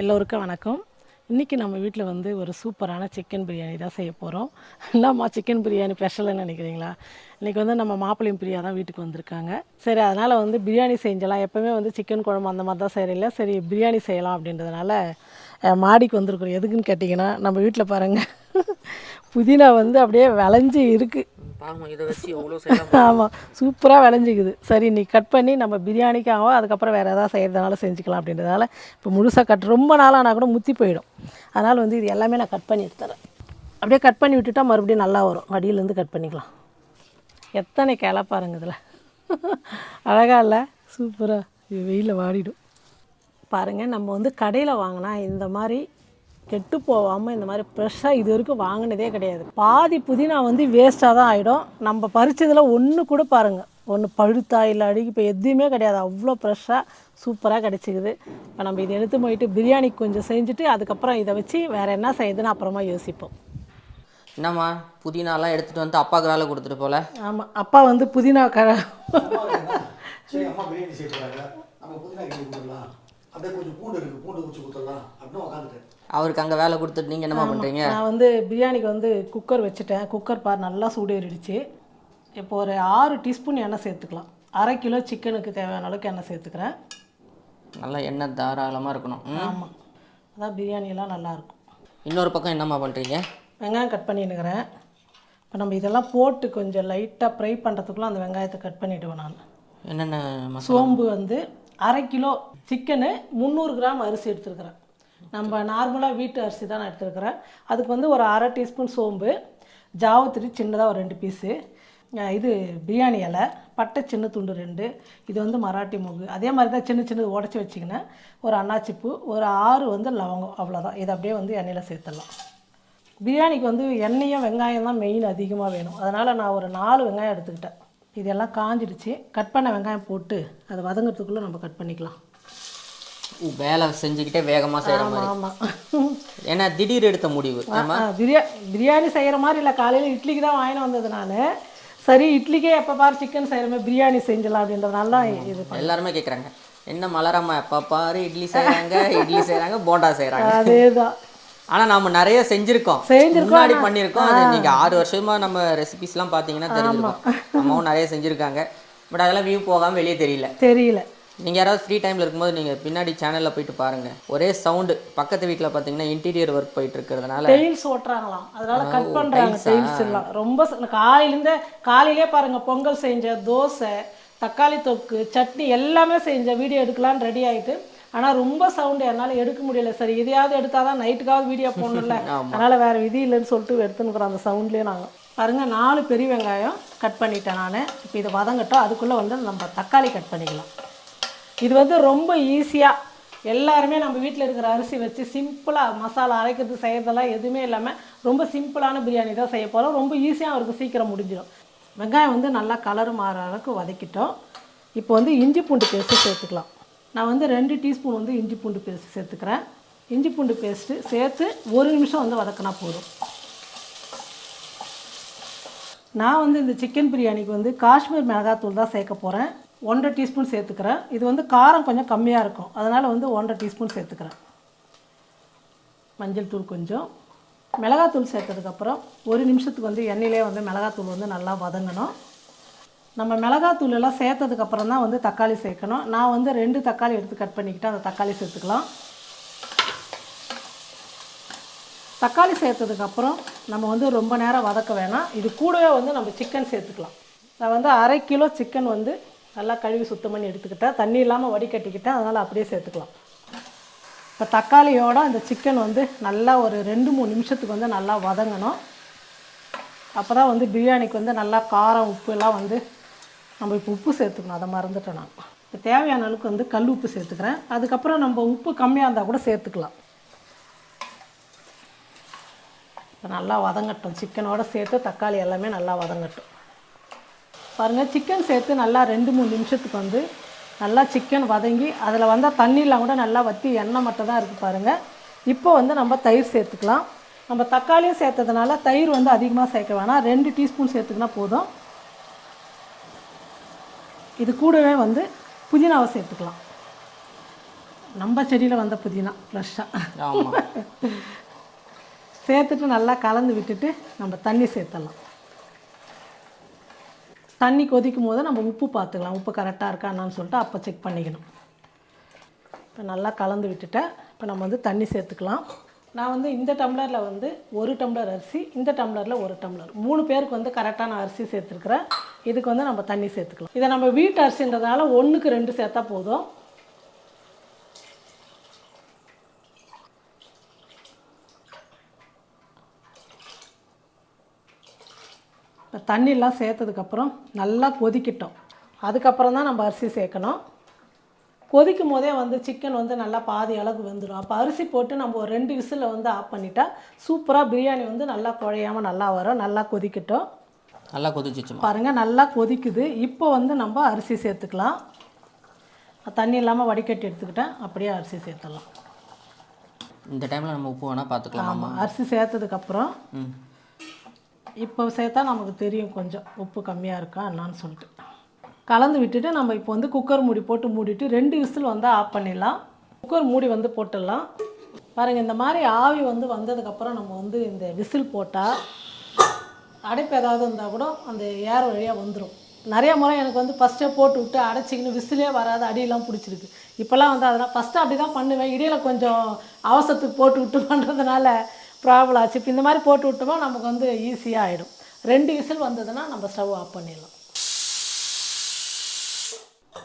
எல்லோருக்கும் வணக்கம். இன்றைக்கி நம்ம வீட்டில் வந்து ஒரு சூப்பரான சிக்கன் பிரியாணி தான் செய்ய போகிறோம் என்னம்மா சிக்கன் பிரியாணி ஸ்பெஷல்னு நினைக்கிறீங்களா? இன்றைக்கி வந்து நம்ம மாப்பிளையும் பிரியா தான் வீட்டுக்கு வந்திருக்காங்க. சரி அதனால் வந்து பிரியாணி செஞ்சலாம் எப்போவுமே வந்து சிக்கன் குழம்பு அந்த மாதிரி தான் செய்கிறீங்களா சரி பிரியாணி செய்யலாம் அப்படின்றதுனால மாடிக்கு வந்திருக்கிறோம். எதுக்குன்னு கேட்டிங்கன்னா நம்ம வீட்டில் பாருங்கள் புதினா வந்து அப்படியே விளைஞ்சி இருக்குது பாருங்க இதை வச்சு எவ்வளோ செய்யலாம் ஆமாம் சூப்பராக விளைஞ்சிக்குது. சரி நீ கட் பண்ணி நம்ம பிரியாணிக்காகவும் அதுக்கப்புறம் வேறு எதாவது செய்கிறதுனால செஞ்சுக்கலாம் அப்படின்றதால இப்போ முழுசாக கட் ரொம்ப நாளானா கூட முத்தி போயிடும். அதனால் வந்து இது எல்லாமே நான் கட் பண்ணி எடுத்துறேன். அப்படியே கட் பண்ணி விட்டுட்டா மறுபடியும் நல்லா வரும். அடியிலேருந்து கட் பண்ணிக்கலாம். எத்தனை கிளை பாருங்க இதில். அழகாக இல்லை? சூப்பராக வெயிலில் வாடிடும். பாருங்கள் நம்ம வந்து கடையில் வாங்கினா இந்த மாதிரி கெட்டு போகாமல் இந்த மாதிரி ஃப்ரெஷ்ஷாக இது வரைக்கும் வாங்கினதே கிடையாது. பாதி புதினா வந்து வேஸ்ட்டாக தான் ஆகிடும் நம்ம பறிச்சதில் ஒன்று கூட பாருங்கள் ஒன்று பழுத்தா இல்லை அழுகி இப்போ எதுவுமே கிடையாது. அவ்வளோ ஃப்ரெஷ்ஷாக சூப்பராக கிடச்சிக்குது. இப்போ நம்ம இதை எடுத்து போயிட்டு பிரியாணி கொஞ்சம் செஞ்சுட்டு அதுக்கப்புறம் இதை வச்சு வேறு என்ன செய்யுதுன்னு அப்புறமா யோசிப்போம். என்னம்மா? புதினாலாம் எடுத்துகிட்டு வந்து அப்பாவுக்கு வேலை கொடுத்துட்டு போல? ஆமாம் அப்பா வந்து புதினா க அப்படியே கொஞ்சம் பூண்டு இருக்குது பூண்டு குச்சி கொடுத்துடலாம். அப்படின்னு உட்காந்துட்டேன் அவருக்கு அங்கே வேலை கொடுத்துட்டு நீங்கள் என்னம்மா பண்ணுறீங்க நான் வந்து பிரியாணிக்கு வந்து குக்கர் வச்சுட்டேன். குக்கர் பார் நல்லா சூடேறிடுச்சு. இப்போ ஒரு ஆறு டீஸ்பூன் எண்ணெய் சேர்த்துக்கலாம். அரை கிலோ சிக்கனுக்கு தேவையான அளவுக்கு எண்ணெய் சேர்த்துக்கிறேன். நல்லா எண்ணெய் தாராளமாக இருக்கணும். ஆமாம் அதான் பிரியாணியெல்லாம் நல்லாயிருக்கும் இன்னொரு பக்கம் என்னம்மா பண்ணுறீங்க வெங்காயம் கட் பண்ணின்னுக்கிறேன் இப்போ நம்ம இதெல்லாம் போட்டு கொஞ்சம் லைட்டாக ஃப்ரை பண்ணுறதுக்குள்ள அந்த வெங்காயத்தை கட் பண்ணிவிடுவேன் நான். என்னென்ன சோம்பு வந்து அரை கிலோ சிக்கனு முந்நூறு கிராம் அரிசி எடுத்துருக்கிறேன். நம்ம நார்மலாக வீட்டு அரிசி தான் நான் எடுத்துருக்கிறேன். அதுக்கு வந்து ஒரு அரை டீஸ்பூன் சோம்பு ஜாவத்திரி சின்னதாக ஒரு ரெண்டு பீஸு இது பிரியாணி இலை பட்டை சின்ன துண்டு ரெண்டு இது வந்து மராட்டி மூகு. அதே மாதிரி தான் சின்ன சின்னது உடச்சி வச்சிங்கன்னா ஒரு அன்னாச்சிப்பூ ஒரு ஆறு வந்து லவங்கம் அவ்வளோதான் இதை அப்படியே வந்து எண்ணெயில் சேர்த்துடலாம். பிரியாணிக்கு வந்து எண்ணெயும் வெங்காயம் தான் மெயின் அதிகமாக வேணும். அதனால் நான் ஒரு நாலு வெங்காயம் எடுத்துக்கிட்டேன். இதெல்லாம் காஞ்சிடுச்சு. கட் பண்ண வெங்காயம் போட்டு அதை வதங்கிறதுக்குள்ளே நம்ம கட் பண்ணிக்கலாம். வேலை செஞ்சுக்கிட்டே வேகமாக செய்கிற மாதிரி. ஆமாம் ஏன்னா திடீர் எடுத்த முடிவு. பிரியா பிரியாணி செய்கிற மாதிரி இல்லை. காலையில் இட்லிக்கு தான் வாங்கிட்டு வந்தது நான். சரி இட்லிக்கே எப்போ பாரு சிக்கன் செய்கிற மாதிரி பிரியாணி செஞ்சலாம் அப்படின்றதுனால தான் இது. எல்லாருமே கேட்குறாங்க என்ன மலரம்மா எப்போ பாரு இட்லி செய்கிறாங்க இட்லி செய்கிறாங்க போண்டா செய்கிறாங்க அதே தான் ஆனால் நம்ம நிறைய செஞ்சுருக்கோம். செஞ்சிருக்கோம், முன்னாடி பண்ணியிருக்கோம் அது நீங்கள் ஆறு வருஷமா நம்ம ரெசிபிஸ்லாம் பார்த்தீங்கன்னா தெரிஞ்சிருக்கோம். அம்மாவும் நிறைய செஞ்சுருக்காங்க. பட் அதெல்லாம் வியூ போகாமல் வெளியே தெரியல. தெரியல. நீங்கள் யாராவது ஃப்ரீ டைமில் இருக்கும்போது நீங்கள் பின்னாடி சேனலில் போயிட்டு பாருங்கள் ஒரே சவுண்டு பக்கத்து வீட்டில் பார்த்தீங்கன்னா இன்டீரியர் ஒர்க் போயிட்டு இருக்கிறதுனால டெய்ல்ஸ் ஓட்டுறாங்களாம். அதனால கட் பண்ணுறாங்க டெய்ல்ஸ் எல்லாம். ரொம்ப காலையிலேருந்தே காலையிலே பாருங்க பொங்கல் செஞ்ச தோசை தக்காளி தொக்கு சட்னி எல்லாமே செஞ்ச வீடியோ எடுக்கலான்னு ரெடி ஆயிட்டு. ஆனால் ரொம்ப சவுண்டு என்னால் எடுக்க முடியல. சரி இதையாவது எடுத்தால் தான் நைட்டுக்காவது வீடியோ போடணும்ல அதனால் வேறு விதி இல்லைன்னு சொல்லிட்டு எடுத்துன்னுக்குறோம் அந்த சவுண்ட்லேயே நாங்கள் பாருங்க நாலு பெரிய வெங்காயம் கட் பண்ணிட்டேன் நான். இப்போ இதை வதங்கட்டும். அதுக்குள்ளே வந்து நம்ம தக்காளி கட் பண்ணிக்கலாம். இது வந்து ரொம்ப ஈஸியாக எல்லாருமே நம்ம வீட்டில் இருக்கிற அரிசி வச்சு சிம்பிளாக மசாலா அரைக்கிறது செய்கிறதெல்லாம் எதுவுமே இல்லாமல் ரொம்ப சிம்பிளான பிரியாணி தான் செய்ய போகிறோம் ரொம்ப ஈஸியாக இருக்கும் சீக்கிரம் முடிஞ்சிடும். வெங்காயம் வந்து நல்லா கலர் மாற அளவுக்கு வதக்கிட்டோம். இப்போ வந்து இஞ்சி பூண்டு பேஸ்ட்டு சேர்த்துக்கலாம். நான் வந்து ரெண்டு டீஸ்பூன் வந்து இஞ்சி பூண்டு பேஸ்ட்டு சேர்த்துக்கிறேன். இஞ்சி பூண்டு பேஸ்ட்டு சேர்த்து ஒரு நிமிஷம் வந்து வதக்கினா போதும். நான் வந்து இந்த சிக்கன் பிரியாணிக்கு வந்து காஷ்மீர் மிளகாத்தூள் தான் சேர்க்க போகிறேன் ஒன்றரை டீஸ்பூன் சேர்த்துக்கிறேன். இது வந்து காரம் கொஞ்சம் கம்மியாக இருக்கும். அதனால் வந்து ஒன்றரை டீஸ்பூன் சேர்த்துக்கிறேன். மஞ்சள் தூள் கொஞ்சம். மிளகாத்தூள் சேர்த்ததுக்கப்புறம் ஒரு நிமிஷத்துக்கு வந்து எண்ணெயிலே வந்து மிளகாத்தூள் வந்து நல்லா வதங்கணும். நம்ம மிளகாத்தூள் எல்லாம் சேர்த்ததுக்கப்புறம் தான் வந்து தக்காளி சேர்க்கணும். நான் வந்து ரெண்டு தக்காளி எடுத்து கட் பண்ணிக்கிட்டு அந்த தக்காளி சேர்த்துக்கலாம். தக்காளி சேர்த்ததுக்கப்புறம் நம்ம வந்து ரொம்ப நேரம் வதக்க வேணாம். இது கூடவே வந்து நம்ம சிக்கன் சேர்த்துக்கலாம். நான் வந்து அரை கிலோ சிக்கன் வந்து நல்லா கழுவி சுத்தம் பண்ணி எடுத்துக்கிட்டேன். தண்ணி இல்லாமல் வடிகட்டிக்கிட்டேன் அதனால் அப்படியே சேர்த்துக்கலாம். இப்போ தக்காளியோட இந்த சிக்கன் வந்து நல்லா ஒரு ரெண்டு மூணு நிமிஷத்துக்கு வந்து நல்லா வதங்கணும். அப்போ தான் வந்து பிரியாணிக்கு வந்து நல்லா காரம் உப்பு எல்லாம் வந்து நம்ம இப்போ உப்பு சேர்த்துக்கணும். அதை மறந்துட்டேன் நான். இப்போ தேவையான அளவுக்கு வந்து கல் உப்பு சேர்த்துக்கிறேன். அதுக்கப்புறம் நம்ம உப்பு கம்மியாக இருந்தால் கூட சேர்த்துக்கலாம். இப்போ நல்லா வதங்கட்டும். சிக்கனோட சேர்த்து தக்காளி எல்லாமே நல்லா வதங்கட்டும். பாருங்கள் சிக்கன் சேர்த்து நல்லா ரெண்டு மூணு நிமிஷத்துக்கு வந்து நல்லா சிக்கன் வதங்கி அதில் வந்தால் தண்ணியெலாம் கூட நல்லா வற்றி எண்ணெய் மட்டும் தான் இருக்குது பாருங்கள் இப்போ வந்து நம்ம தயிர் சேர்த்துக்கலாம். நம்ம தக்காளியும் சேர்த்ததுனால தயிர் வந்து அதிகமாக சேர்க்க வேணாம். ரெண்டு டீஸ்பூன் சேர்த்துக்கினா போதும். இது கூடவே வந்து புதினாவை சேர்த்துக்கலாம். நம்ம செடியில் வந்த புதினா ஃப்ரெஷ்ஷாக சேர்த்துட்டு நல்லா கலந்து விட்டுட்டு நம்ம தண்ணி சேர்த்துடலாம் தண்ணி கொதிக்கும் போது நம்ம உப்பு பார்த்துக்கலாம். உப்பு கரெக்டாக இருக்கா என்னான்னு சொல்லிட்டு அப்போ செக் பண்ணிக்கணும். இப்போ நல்லா கலந்து விட்டுட்டேன். இப்போ நம்ம வந்து தண்ணி சேர்த்துக்கலாம். நான் வந்து இந்த டம்ளரில் வந்து ஒரு டம்ளர் அரிசி இந்த டம்ளரில் ஒரு டம்ளர் மூணு பேருக்கு வந்து கரெக்டாக நான் அரிசி சேர்த்துருக்குறேன். இதுக்கு வந்து நம்ம தண்ணி சேர்த்துக்கலாம். இதை நம்ம வீட்டு அரிசின்றதால ஒன்றுக்கு ரெண்டு சேர்த்தா போதும். தண்ணியெலாம் சேர்த்ததுக்கப்புறம் நல்லா கொதிக்கட்டும். அதுக்கப்புறம் தான் நம்ம அரிசி சேர்க்கணும். கொதிக்கும் போதே வந்து சிக்கன் வந்து நல்லா பாதி அளவு வெந்துடும் அப்போ அரிசி போட்டு நம்ம ஒரு ரெண்டு விசிலில் வந்து ஆஃப் பண்ணிட்டா சூப்பராக பிரியாணி வந்து நல்லா குழையாமல் நல்லா வரும். நல்லா கொதிக்கட்டும். நல்லா கொதிச்சிச்சுமா பாருங்கள் நல்லா கொதிக்குது. இப்போ வந்து நம்ம அரிசி சேர்த்துக்கலாம். தண்ணி இல்லாமல் வடிகட்டி எடுத்துக்கிட்டேன். அப்படியே அரிசி சேர்த்துடலாம். இந்த டைமில் நம்ம உப்பு வேணால் பார்த்துக்கலாம் ஆமாம் அரிசி சேர்த்ததுக்கப்புறம் ம். இப்போ சேர்த்தா நமக்கு தெரியும் கொஞ்சம் உப்பு கம்மியாக இருக்கா என்னான்னு சொல்லிட்டு. கலந்து விட்டுட்டு நம்ம இப்போ வந்து குக்கர் மூடி போட்டு மூடிட்டு ரெண்டு விசில் வந்து ஆஃப் பண்ணிடலாம். குக்கர் மூடி வந்து போட்டுடலாம். பாருங்கள் இந்த மாதிரி ஆவி வந்து வந்ததுக்கப்புறம் நம்ம வந்து இந்த விசில் போட்டால் அடைப்பு ஏதாவது இருந்தால் கூட அந்த ஏர் வழியாக வந்துடும் நிறைய முறை எனக்கு வந்து ஃபஸ்ட்டே போட்டு விட்டு அடைச்சிக்கின்னு விசிலே வராது அடியெல்லாம் பிடிச்சிருக்கு. இப்போல்லாம் வந்து அதெல்லாம் ஃபஸ்ட்டு அப்படி தான் பண்ணுவேன். இடையில கொஞ்சம் அவசரத்துக்கு போட்டு விட்டு பண்ணுறதுனால ப்ராப்ளம் ஆச்சு. இப்போ இந்த மாதிரி போட்டு விட்டோமா நமக்கு வந்து ஈஸியாக ஆகிடும் ரெண்டு விசில் வந்ததுன்னா நம்ம ஸ்டவ் ஆஃப் பண்ணிடலாம்.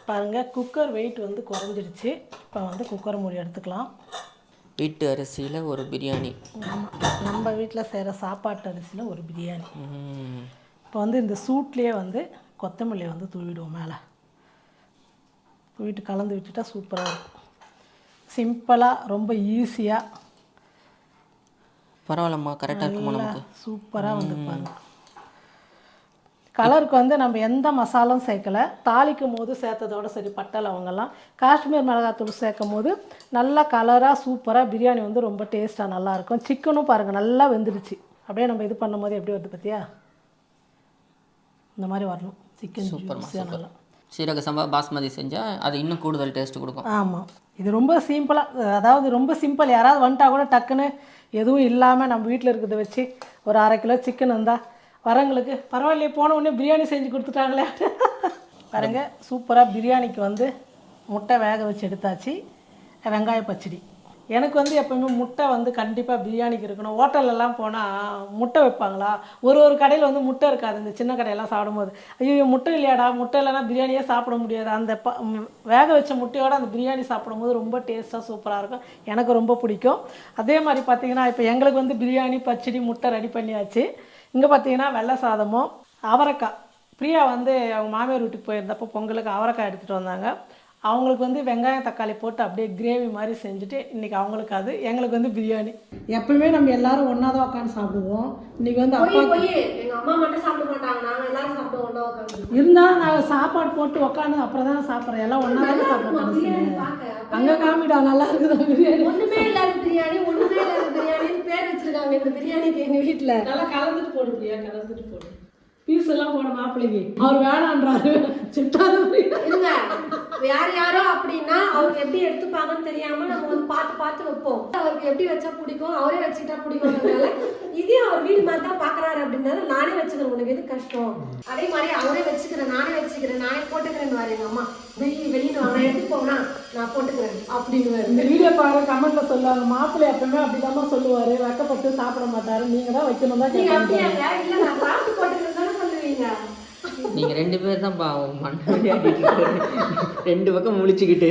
பாருங்கள் குக்கர் வெயிட் வந்து குறைஞ்சிடுச்சு. இப்போ வந்து குக்கர் மூடி எடுத்துக்கலாம். வீட்டு அரிசியில் ஒரு பிரியாணி. ஆமாம் நம்ம வீட்டில் செய்கிற சாப்பாட்டு அரிசியில் ஒரு பிரியாணி. இப்போ வந்து இந்த சூட்லேயே வந்து கொத்தமல்லி வந்து தூவிடுவோம் மேலே. தூவிட்டு கலந்து விட்டுட்டா சூப்பராக இருக்கும். சிம்பிளாக ரொம்ப ஈஸியாக பரவாயில்லம்மா கரெக்டாக இருக்குமா நமக்கு. சூப்பராக வந்து பாருங்க. கலருக்கு வந்து நம்ம எந்த மசாலும் சேர்க்கல. தாளிக்கும் போது சேர்த்ததோட சரி பட்டை லவங்கெல்லாம். காஷ்மீர் மிளகாத்தூள் சேர்க்கும் போது நல்லா கலராக சூப்பராக பிரியாணி வந்து ரொம்ப டேஸ்ட்டாக நல்லாயிருக்கும். சிக்கனும் பாருங்கள் நல்லா வெந்துடுச்சு. அப்படியே நம்ம இது பண்ணும்போது எப்படி வருது பார்த்தியா இந்த மாதிரி வரணும். சிக்கன் ஜூஸியாக நல்லா. சீரக சம்பா பாஸ்மதி செஞ்சால் அது இன்னும் கூடுதல் டேஸ்ட் கொடுக்கும். ஆமாம் இது ரொம்ப சிம்பிளாக அதாவது ரொம்ப சிம்பிள் யாராவது வந்துட்டா கூட டக்குன்னு எதுவும் இல்லாமல் நம்ம வீட்டில் இருக்கிறத வச்சு ஒரு அரை கிலோ சிக்கன் இருந்தால் வரவங்களுக்கு பரவாயில்லையே போன உடனே பிரியாணி செஞ்சு கொடுத்துட்டாங்களே. பாருங்க சூப்பராக பிரியாணிக்கு வந்து முட்டை வேக வச்சு எடுத்தாச்சு வெங்காய பச்சடி. எனக்கு வந்து எப்போயுமே முட்டை வந்து கண்டிப்பாக பிரியாணிக்கு இருக்கணும். ஹோட்டல்லலாம் போனால் முட்டை வைப்பாங்களா? ஒரு ஒரு கடையில் வந்து முட்டை இருக்காது. இந்த சின்ன கடையெல்லாம் சாப்பிடும்போது. ஐயோ முட்டை இல்லையாடா? முட்டை இல்லைன்னா பிரியாணியே சாப்பிட முடியாது. அந்த ப வேக வச்ச முட்டையோடு அந்த பிரியாணி சாப்பிடும்போது ரொம்ப டேஸ்ட்டாக சூப்பராக இருக்கும். எனக்கு ரொம்ப பிடிக்கும். அதே மாதிரி பார்த்தீங்கன்னா இப்போ எங்களுக்கு வந்து பிரியாணி பச்சடி முட்டை ரெடி பண்ணியாச்சு. இங்கே பார்த்தீங்கன்னா வெள்ளை சாதமும் அவரைக்காய். பிரியா வந்து அவங்க மாமியார் வீட்டுக்கு போயிருந்தப்போ பொங்கலுக்கு அவரைக்காய் எடுத்துகிட்டு வந்தாங்க. அவங்களுக்கு வந்து வெங்காயம் தக்காளி போட்டு அப்படியே கிரேவி மாதிரி செஞ்சுட்டு இன்றைக்கி அவங்களுக்கு அது எங்களுக்கு வந்து பிரியாணி. எப்பவுமே நம்ம எல்லாரும் ஒன்றா தான் உட்காந்து சாப்பிடுவோம். இன்றைக்கி வந்து அப்பா போய் போய். எங்க அம்மா மட்டும் சாப்பிட மாட்டாங்க. நாங்க எல்லாரும் சாப்பிடுவோம் ஒண்ணா உட்காந்து இருந்தாலும் நாங்கள் சாப்பாடு போட்டு உட்காந்து அப்புறம் தான் சாப்பிட்றோம். எல்லாம் ஒன்றா தானே பார்க்க அங்கே காமிடா நல்லா இருக்குதா பிரியாணி? ஒண்ணுமே இல்லாத பிரியாணி ஒண்ணுமே இல்லாத பிரியாணின்னு பேர் வச்சிருக்காங்க இந்த பிரியாணிக்கு எங்க வீட்டுல நல்லா கலந்துட்டு போடு பிரியா கலந்துட்டு போடு. பீஸ் எல்லாம் போட மாப்பிள்ளைக்கு அவர் வேணான்றாரு. சிட்டாத இருங்க. யார் யாரோ அப்படின்னா அவங்க எப்படி எடுத்துப்பாங்கன்னு தெரியாம நம்ம வந்து பார்த்து பார்த்து வைப்போம். அவருக்கு எப்படி வச்சா பிடிக்கும்? அவரே வச்சுக்கிட்டா பிடிக்கும்ன்றதுனால இதே அவர் வீடு மாதிரி தான் பாக்குறாரு அப்படின்னால நானே வச்சுக்கிறேன். உனக்கு எது கஷ்டம்? அதே மாதிரி அவரே வச்சுக்கிறேன். நானே வச்சுக்கிறேன். நானே போட்டுக்கிறேன்னு வாரு எங்க அம்மா. வெளியே வெளியில வாங்க நான் எடுத்து போனா நான் போட்டுக்கிறேன் அப்படின்னு இந்த வீடியோ பாருங்க கமெண்ட்ல சொல்லுவாங்க மாப்பிள்ளை எப்பவுமே அப்படிதாம்மா சொல்லுவாரு. வெக்கப்பட்டு சாப்பிட மாட்டாரு. நீங்க தான் வைக்கணும் தான் நீங்க அப்படியாங்க இல்ல? நான் சாப்பிட்டு போட்டுக்கிறேன் தானே சொல்லுவீங்க. நீங்கள் ரெண்டு பேர் தான் பாவம் மண்ணை ரெண்டு பக்கம் முழிச்சுக்கிட்டு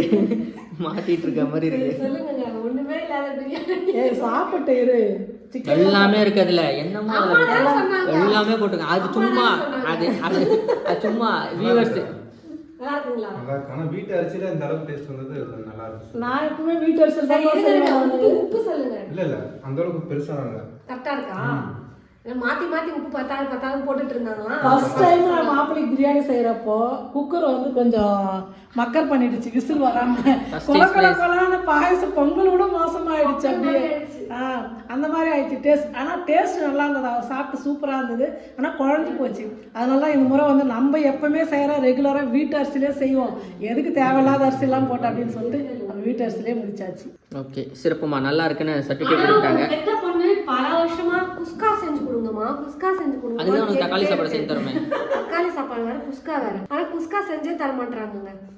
மாட்டிட்டு இருக்க மாதிரி இருக்கு. சொல்லுங்க ஒண்ணுமே இல்லாத பிரியாணி. ஏய் சாப்பிட்டு இரு. எல்லாமே இருக்கு அதுல என்னமோ. எல்லாமே போட்டுங்க அது சும்மா அது அது சும்மா வியூவர்ஸ் வீட்டு அரிசியில இந்த அளவுக்கு டேஸ்ட் வந்தது நல்லா இருக்கு நான் எப்பவுமே வீட்டு அரிசி. உப்பு சொல்லுங்க. இல்ல இல்ல. அந்த அளவுக்கு பெருசா இல்ல. கரெக்டா இருக்கா? மாத்தி மாத்தி உப்பு பத்தாவது பத்தாவது போட்டுட்டு இருந்தாங்களா ஃபர்ஸ்ட் டைம் நான் மாப்பிள்ளைக்கு பிரியாணி செய்யறப்போ குக்கர் வந்து கொஞ்சம் மக்கர் பண்ணிடுச்சு விசில் வராம. கொல கொல கொலான பாயசம் பொங்கல் கூட மோசமாயிடுச்சு அப்படியே. ஆ அந்த மாதிரி ஆயிடுச்சு டேஸ்ட் ஆனால் டேஸ்ட் நல்லா இருந்தது. அவர் சாப்பிட்டு சூப்பராக இருந்தது. ஆனால் குழஞ்சி போச்சு. அதனால தான் இந்த முறை வந்து நம்ம எப்பவுமே செய்கிற ரெகுலராக வீட்டு அரிசிலே செய்வோம். எதுக்கு தேவையில்லாத அரிசிலாம் போட்டு அப்படின்னு சொல்லிட்டு நம்ம வீட்டு அரிசிலே முடிச்சாச்சு. ஓகே சிறப்புமா. நல்லா இருக்குன்னு சர்டிஃபிகேட் கொடுத்தாங்க உங்க பெத்த பொண்ணு பல வருஷமா குஸ்கா செஞ்சு கொடுங்கம்மா குஸ்கா செஞ்சு கொடுங்க. அதுதான் உனக்கு தக்காளி சாப்பாடு செஞ்சு தருமே. தக்காளி சாப்பாடு வேற குஸ்கா வேற. ஆனா குஸ்கா செஞ்சே தர மாட்டாங்க